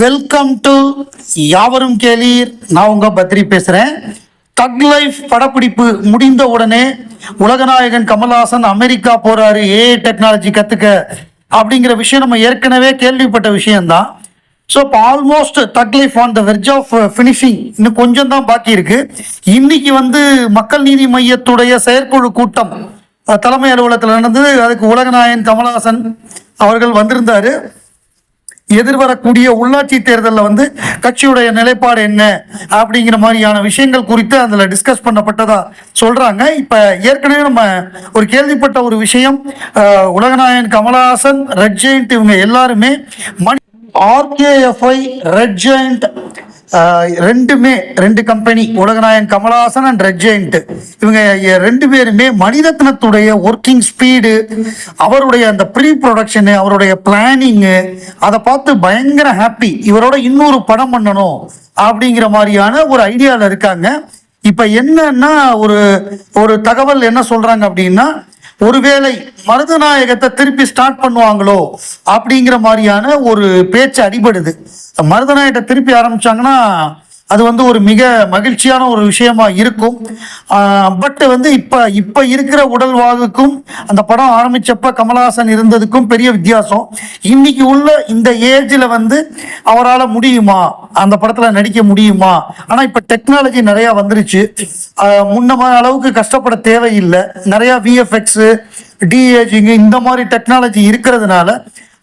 Welcome to யாவரும் கேளீர். நான் உங்க பத்ரி பேசுறேன். தக் லைஃப் படப்பிடிப்பு முடிந்த உடனே உலகநாயகன் கமல்ஹாசன் அமெரிக்கா போறாரு ஏஐ டெக்னாலஜி கத்துக்க அப்படிங்கிற விஷயம் நம்ம ஏற்கனவே கேள்விப்பட்ட விஷயம்தான். ஸோ இப்போ almost Thug Life on the verge of finishing இன்னும் கொஞ்சம் தான் பாக்கி இருக்கு. இன்னைக்கு வந்து மக்கள் நீதி மையத்துடைய செயற்குழு கூட்டம் தலைமை அலுவலகத்தில் நடந்தது. அதுக்கு உலகநாயகன் கமல்ஹாசன் அவர்கள் வந்திருந்தாரு. எதிர்வரக்கூடிய உள்ளாட்சி தேர்தலில் வந்து கட்சியுடைய நிலைப்பாடு என்ன அப்படிங்கிற மாதிரியான விஷயங்கள் குறித்து அதில் டிஸ்கஸ் பண்ணப்பட்டதா சொல்கிறாங்க இப்போ ஏற்கனவே நம்ம ஒரு கேள்விப்பட்ட ஒரு விஷயம் உலகநாயகன் கமலஹாசன் ரெட் ஜெயிண்ட் இவங்க எல்லாருமே மணி ஆர்கேஎஃப்ஐ ரெட் ஜெயிண்ட் ரெண்டுமே ரெண்டு company Ulaganayagan Kamal Haasan and Red Giant இவங்க ரெண்டு பேருமே மணிரத்னத்துடைய ஒர்க்கிங் ஸ்பீடு அவருடைய அந்த ப்ரீ ப்ரொடக்ஷனு அவருடைய பிளானிங்கு அதை பார்த்து பயங்கர ஹாப்பி இவரோட இன்னொரு படம் பண்ணணும் அப்படிங்கிற மாதிரியான ஒரு ஐடியாவில் இருக்காங்க. இப்போ என்னன்னா ஒரு ஒரு தகவல் என்ன சொல்றாங்க அப்படின்னா ஒருவேளை மருதநாயகத்தை திருப்பி ஸ்டார்ட் பண்ணுவாங்களோ அப்படிங்கிற மாதிரியான ஒரு பேச்சு அடிபடுது. மருதநாயகத்தை திருப்பி ஆரம்பிச்சாங்கன்னா அது வந்து ஒரு மிக மகிழ்ச்சியான ஒரு விஷயமா இருக்கும். பட் வந்து இப்போ இப்போ இருக்கிற உடல்வாகுக்கும் அந்த படம் ஆரம்பிச்சப்ப கமலஹாசன் இருந்ததுக்கும் பெரிய வித்தியாசம். இன்னைக்கு உள்ள இந்த ஏஜில் வந்து அவரால் முடியுமா? அந்த படத்தில் நடிக்க முடியுமா? ஆனால் இப்போ டெக்னாலஜி நிறையா வந்துருச்சு. முன்ன அளவுக்கு கஷ்டப்பட தேவையில்லை. நிறையா விஎஃப்எக்ஸு டிஏஜிங் இந்த மாதிரி டெக்னாலஜி இருக்கிறதுனால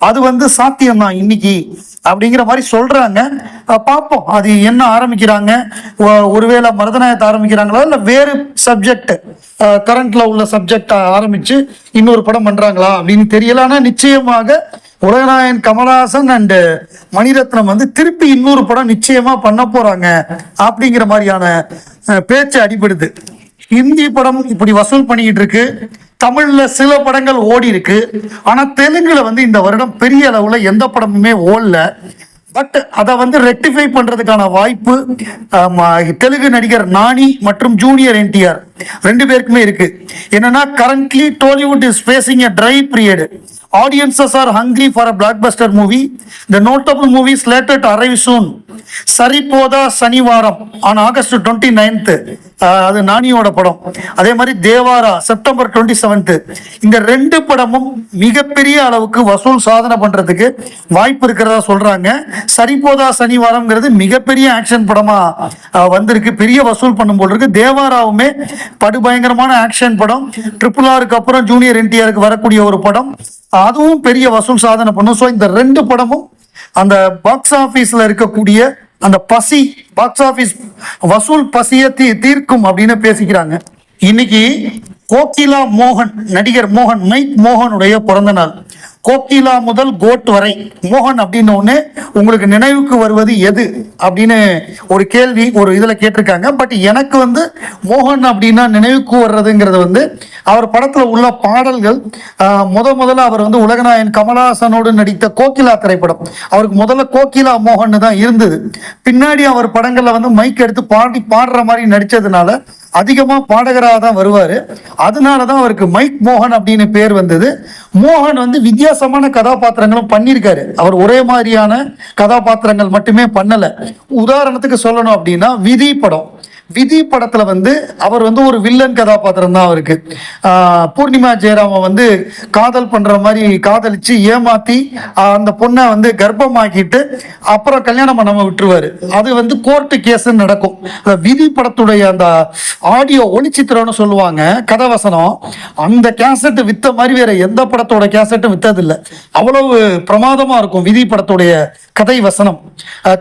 அது வந்து சாத்தியம்தான் இன்னைக்கு அப்படிங்கிற மாதிரி சொல்றாங்க. பார்ப்போம். அது என்ன ஆரம்பிக்கிறாங்க? ஒருவேளை மருதநாயகத்தை ஆரம்பிக்கிறாங்களா? இல்லை வேறு சப்ஜெக்ட் கரண்ட்ல உள்ள சப்ஜெக்ட் ஆரம்பிச்சு இன்னொரு படம் பண்றாங்களா அப்படின்னு தெரியல. ஆனால் நிச்சயமாக உலகநாயன் கமலஹாசன் அண்ட் மணிரத்னம் வந்து திருப்பி இன்னொரு படம் நிச்சயமா பண்ண போறாங்க அப்படிங்கிற மாதிரியான பேச்சை பேச்சு அடிபடுது. ஹிந்தி படம் இப்படி வசூல் பண்ணிக்கிட்டு இருக்கு. தமிழ்ல சில படங்கள் ஓடி இருக்கு. ஆனா தெலுங்குல வந்து இந்த வருடம் பெரிய அளவுல எந்த படமுமே ஓடல. பட் அதை வந்து ரெக்டிஃபை பண்றதுக்கான வாய்ப்பு தெலுங்கு நடிகர் நானி மற்றும் ஜூனியர் என்டிஆர் ரெண்டு பேருக்குமே இருக்கு. என்னன்னா currently Tollywood is facing a dry period audiences are hungry for a blockbuster movie the notable movies slated arrive soon Saripodhaa Sanivaaram on August twenty ninth அது நானியோட படம். அதே மாதிரி தேவாரா செப்டம்பர் டுவெண்ட்டி செவன்த்து இந்த ரெண்டு படமும் மிகப்பெரிய அளவுக்கு வசூல் சாதனை பண்றதுக்கு வாய்ப்பு இருக்கிறதா சொல்றாங்க. சரிபோதா சனிவாரம்ங்கிறது மிகப்பெரிய ஆக்ஷன் படமா வந்திருக்கு. பெரிய வசூல் பண்ணும் போல் இருக்கு. தேவாராவுமே படுபயங்கரமான ஆக்ஷன் படம். ட்ரிபிள் ஆருக்கு அப்புறம் ஜூனியர் என்டிஆருக்கு வரக்கூடிய ஒரு படம். அதுவும் பெரிய வசூல் சாதனை பண்ணும். ஸோ இந்த ரெண்டு படமும் அந்த பாக்ஸ் ஆஃபீஸில் இருக்கக்கூடிய அந்த பசி பாக்ஸ் ஆஃபீஸ் வசூல் பசியை தீ தீர்க்கும் அப்படின்னு பேசிக்கிறாங்க. இன்னைக்கு கோகிலா மோகன் நடிகர் மோகன் மைக் மோகனுடைய பிறந்த நாள். கோகிலா முதல் கோட் வரை. மோகன் அப்படின்னு ஒன்று உங்களுக்கு நினைவுக்கு வருவது எது? அப்படின்னு ஒரு கேள்வி ஒரு இதில் கேட்டிருக்காங்க. பட் எனக்கு வந்து மோகன் அப்படின்னா நினைவுக்கு வர்றதுங்கிறது வந்து அவர் படத்தில் உள்ள பாடல்கள் முத முதல்ல அவர் வந்து உலகநாயகன் கமலஹாசனோடு நடித்த கோகிலா திரைப்படம். அவருக்கு முதல்ல கோகிலா மோகன் தான் இருந்தது. பின்னாடி அவர் படங்களில் வந்து மைக் எடுத்து பாடி பாடுற மாதிரி நடித்ததுனால அதிகமாக பாடகராக தான் வருவார். அதனால தான் அவருக்கு மைக் மோகன் அப்படின்னு பேர் வந்தது. மோகன் வந்து வித்தியாசமான கதாபாத்திரங்களும் பண்ணியிருக்காரு. அவர் ஒரே மாதிரியான கதாபாத்திரங்கள் மட்டுமே பண்ணலை. உதாரணத்துக்கு சொல்லணும் அப்படின்னா விதி படம். விதி படத்துல வந்து அவர் வந்து ஒரு வில்லன் கதாபாத்திரம் தான் அவருக்கு. பூர்ணிமா ஜெயராம வந்து காதல் பண்ற மாதிரி காதலிச்சு ஏமாத்தி அந்த பொண்ணை வந்து கர்ப்பமாக்கிட்டு அப்புறம் கல்யாணம் பண்ணாம விட்டுருவாரு. அது வந்து கோர்ட்டு கேஸ் நடக்கும். அந்த விதி படத்துடைய அந்த ஆடியோ ஒளிச்சித்திரம்னு சொல்லுவாங்க கதவசனம் அந்த கேசட் வித்த மாதிரி வேற எந்த படத்தோட கேசட்டும் வித்ததில்லை. அவ்வளவு பிரமாதமா இருக்கும் விதி படத்துடைய கதை வசனம்.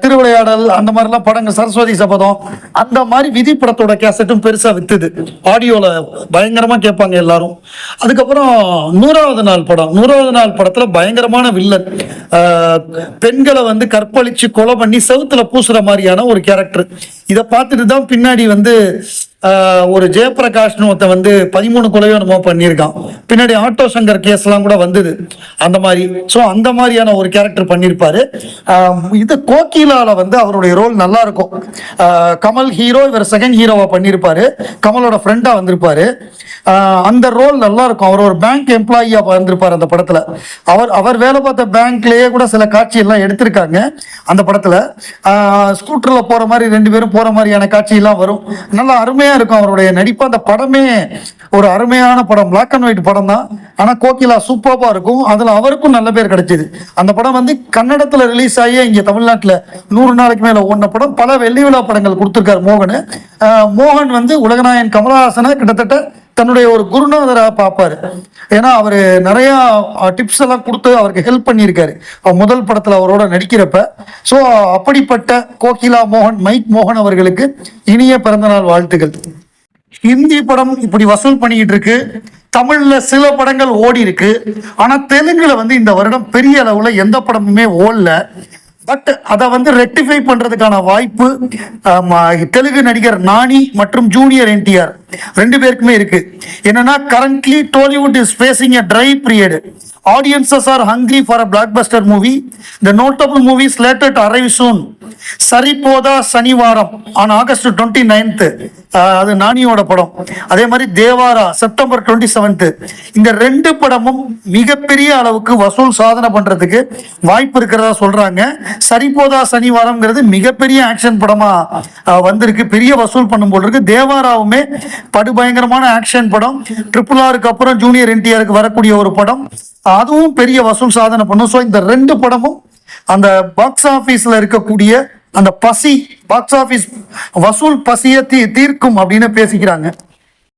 திருவிளையாடல் அந்த மாதிரிலாம் படங்கள் சரஸ்வதி சபதம் அந்த மாதிரி விதி படத்தோட கேசட்டும் பெருசா வித்துது. ஆடியோல பயங்கரமா கேட்பாங்க எல்லாரும். அதுக்கப்புறம் நூறாவது நாள் படம். நூறாவது நாள் படத்துல பயங்கரமான வில்லன். பெண்களை வந்து கற்பழிச்சு கொலை பண்ணி செவுத்துல பூசுற மாதிரியான ஒரு கேரக்டர் இதை பார்த்துட்டு தான் பின்னாடி வந்து ஒரு ஜெயபிரகாஷ்னு ஒருத்தன் வந்து பதிமூணு கொலையோ என்னமோ பண்ணியிருக்கான். பின்னாடி ஆட்டோ சங்கர் கேஸ்லாம் கூட வந்தது. அந்த மாதிரி. ஸோ அந்த மாதிரியான ஒரு கேரக்டர் பண்ணியிருப்பாரு. இது கோகிலால வந்து அவருடைய ரோல் நல்லா இருக்கும் கமல் ஹீரோ இவர் செகண்ட் ஹீரோவா பண்ணியிருப்பாரு. கமலோட ஃப்ரெண்டாக வந்திருப்பாரு. அந்த ரோல் நல்லா இருக்கும் அவர் ஒரு பேங்க் எம்ப்ளாயியாக வந்திருப்பார் அந்த படத்தில். அவர் அவர் வேலை பார்த்த பேங்க்லேயே கூட சில காட்சியெல்லாம் எடுத்திருக்காங்க அந்த படத்தில். ஸ்கூட்டரில் போகிற மாதிரி ரெண்டு பேரும் போகிற மாதிரியான காட்சியெல்லாம் வரும். நல்லா அருமையா இருக்கும் அவருடைய நடிப்பு. அந்த படமே ஒரு அருமையான படம். பிளாக் அண்ட் ஒயிட் படம் தான். ஆனா கோகிலா சூப்பராக இருக்கும். அதுல அவருக்கும் நல்ல பேர் கிடைச்சது. அந்த படம் வந்து கன்னடத்துல ரிலீஸ் ஆகி இங்க தமிழ்நாட்டுல நூறு நாளைக்கு மேல ஓடின படம். பல வெள்ளி விழா படங்கள் கொடுத்திருக்காரு மோகன். ஆஹ், மோகன் வந்து உலகநாயகன் கமலஹாசனை கிட்டத்தட்ட தன்னுடைய ஒரு குருநாதராக பார்ப்பாரு. ஏன்னா அவர் நிறைய டிப்ஸ் எல்லாம் கொடுத்து அவருக்கு ஹெல்ப் பண்ணியிருக்காரு. முதல் படத்துல அவரோட நடிக்கிறப்ப. ஸோ அப்படிப்பட்ட கோகிலா மோகன் மைக் மோகன் அவர்களுக்கு இனிய பிறந்தநாள் வாழ்த்துக்கள். ஹிந்தி படம் இப்படி வசூல் பண்ணிக்கிட்டு இருக்கு தமிழ்ல சில படங்கள் ஓடி இருக்கு ஆனா தெலுங்குல வந்து இந்த வருடம் பெரிய அளவுல எந்த படமுமே ஓடல. பட் அதை வந்து ரெக்டிஃபை பண்றதுக்கான வாய்ப்பு தெலுங்கு நடிகர் நானி மற்றும் ஜூனியர் என்டிஆர் ரெண்டு பேருக்குமே இருக்கு. என்னன்னா currently Tollywood is facing a dry period audiences are hungry for a blockbuster movie the notable movies slated arrive soon Saripodhaa Sanivaaram. On August twenty ninth அது நானியோட படம். அதே மாதிரி தேவாரா செப்டம்பர் டுவெண்ட்டி செவன்த்து இந்த ரெண்டு படமும் மிகப்பெரிய அளவுக்கு வசூல் சாதனை பண்றதுக்கு வாய்ப்பு இருக்கிறதா சொல்றாங்க. சரிபோதா சனிவாரம்ங்கிறது மிகப்பெரிய ஆக்ஷன் படமா வந்திருக்கு. பெரிய வசூல் பண்ணும் போல் இருக்கு. தேவாராவுமே படுபயங்கரமான ஆக்ஷன் படம். ட்ரிபிள் ஆருக்கு அப்புறம் ஜூனியர் என்டிஆருக்கு வரக்கூடிய ஒரு படம். அதுவும் பெரிய வசூல் சாதனை பண்ணும். ஸோ இந்த ரெண்டு படமும் அந்த பாக்ஸ் ஆஃபீஸில் இருக்கக்கூடிய அந்த பசி பாக்ஸ் ஆபீஸ் வசூல் பசியை தீ தீர்க்கும் அப்படின்னு பேசிக்கிறாங்க.